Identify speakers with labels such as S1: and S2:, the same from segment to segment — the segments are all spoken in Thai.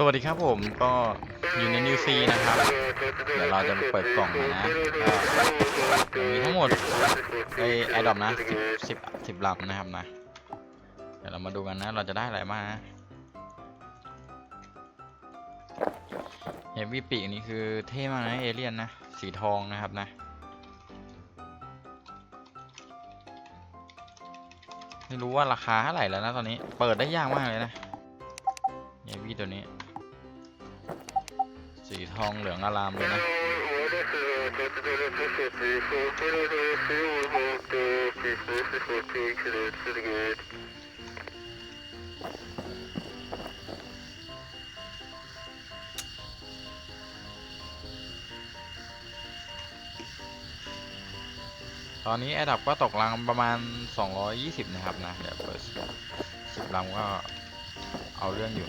S1: สวัสดีครับผมก็อยู่ในนิวซีนะครับ เดี๋ยวเราจะเปิดกล่องนะมีทั้งหมดไอแอดดอปนะสิบสิบสิบลำนะครับนะ เดี๋ยวเรามาดูกันนะ เราจะได้อะไรมาเฮฟวี่ปีกนี่คือเท่มากนะเอเลียนนะ สีทองนะครับนะไม่รู้ว่าราคาเท่าไหร่แล้วนะตอนนี้ เปิดได้ยากมากเลยนะเฮฟวี่ตัวนี้ ทองเหลืองอารามเลยนะตอนนี้แอดับก็ตกรังประมาณ 220 นะครับนะ เดี๋ยวเปิดสิบลำก็เอาเรื่องอยู่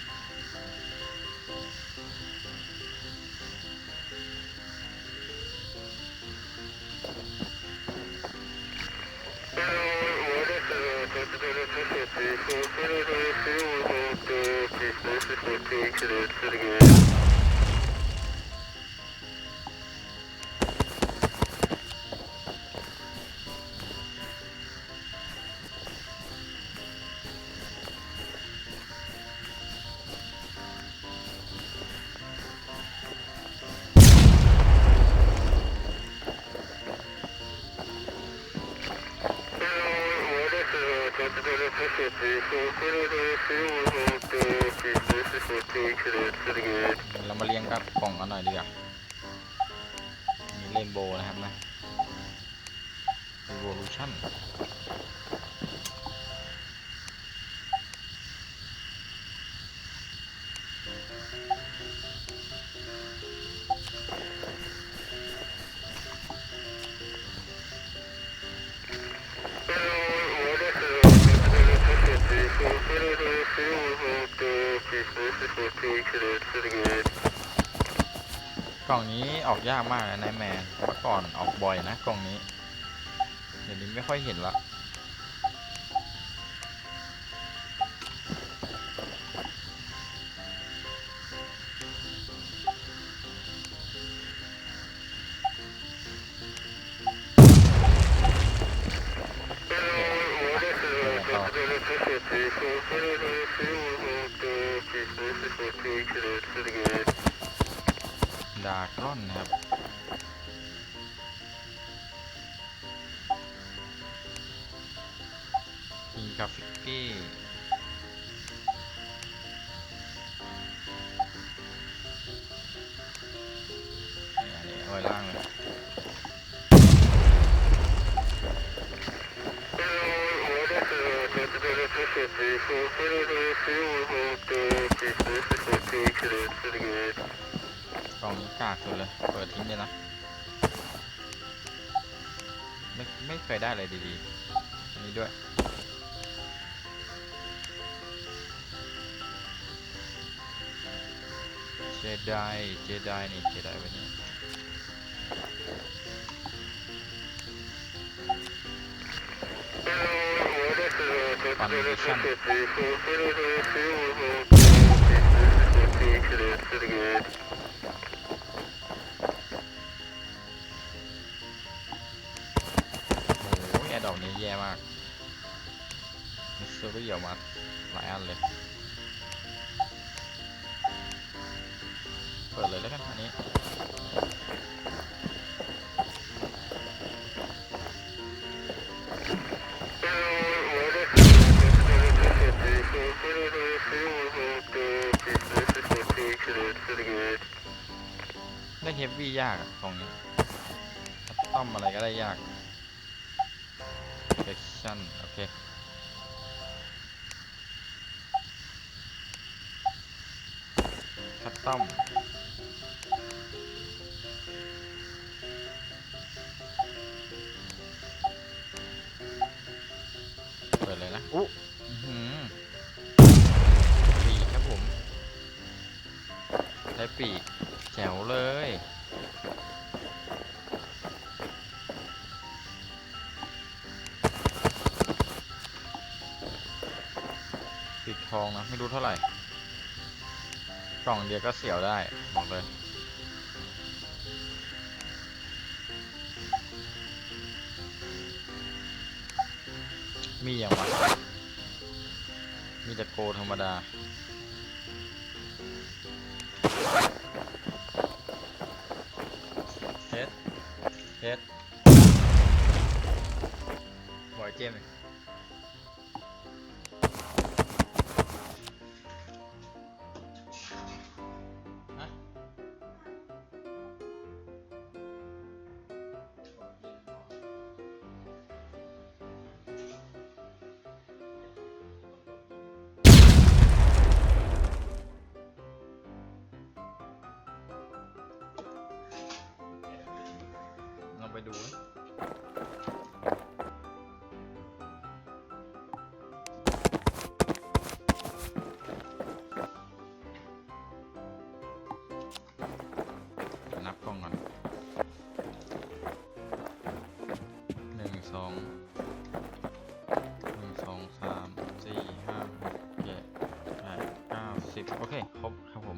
S1: Thank you. เรามาเรียงกับกล่องกันหน่อยดีกว่ามีเรนโบว์นะครับนะ Revolution กล่องนี้ออกยากมากนะนายแมนเมื่อก่อนออกบ่อยนะกล่องนี้ เดี๋ยวนี้ไม่ค่อยเห็นละด ดากรอนนะครับ มีกราฟิก กล่องนี้กากสุดเลย เปิดทิ้งเลยนะ ไม่ไม่เคยได้อะไรดีๆ อันนี้ด้วย เจไดเจไดนี่ เจไดวันนี้ ฟันดิชั่นโอ้ยแอดดอกนี้แย่มากมิสซูรี่ออกมาหลายอันเลย ได้เฮฟวี่ยากอะของนี้ต้อมอะไรก็ได้ยากเซ็ชั่นโอเคคัสตอม ทองนะไม่รู้เท่าไหร่ กล่องเดียวก็เสียวได้บอกเลยมีอย่างวะมีแต่โกธรรมดาเพชรเพชรบอยเจมส์ โอเค ครบครับผม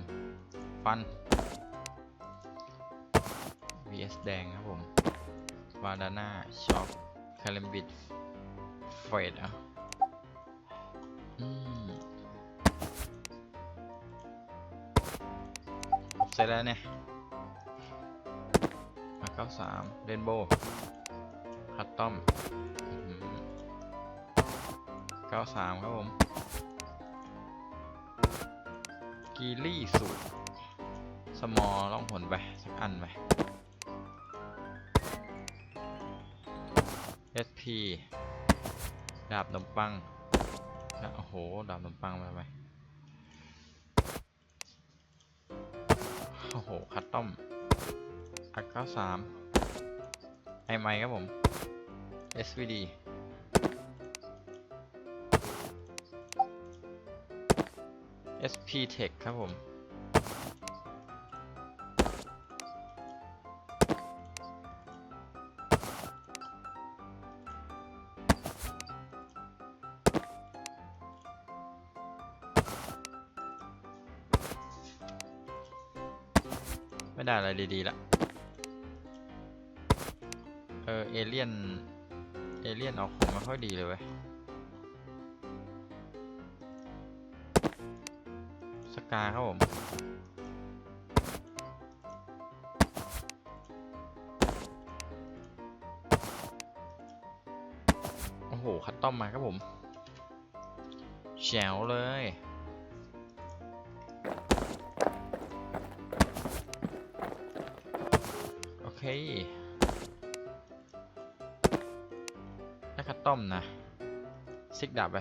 S1: ฟัน vs แดงครับผมวาดาน่าช็อปคาเลมบิดเฟดอะอืมเสร็จแล้วเนี่ยมาเก้าสามเรนโบว์คัตตอมเก้าสามครับผม กีลี่สูตรสมอล่องหนไป สักอันไป SP ดาบนมปังนะโอ้โห ดาบนมปังมาทำไมโอ้โห คัตตอมอักเก้าสามไอไมครับผม SVD SP Tech ครับผมไม่ได้อะไรดีๆละ เออ เอเลี่ยน เอเลี่ยนเอาของไม่ค่อยดีเลยเว้ย กาครับผม โอ้โห คัตตอมมาครับผมแจ๋วเลยโอเคได้คัตตอมนะซิกดับไป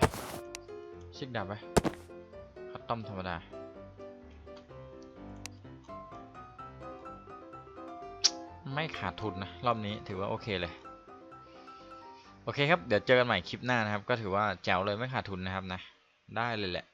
S1: ซิกดับไปคัตตอมธรรมดา ไม่ขาดทุนนะ รอบนี้ถือว่าโอเคเลย โอเคครับ เดี๋ยวเจอกันใหม่คลิปหน้านะครับ ก็ถือว่าแจ๋วเลยไม่ขาดทุนนะครับนะ ได้เลยแหละ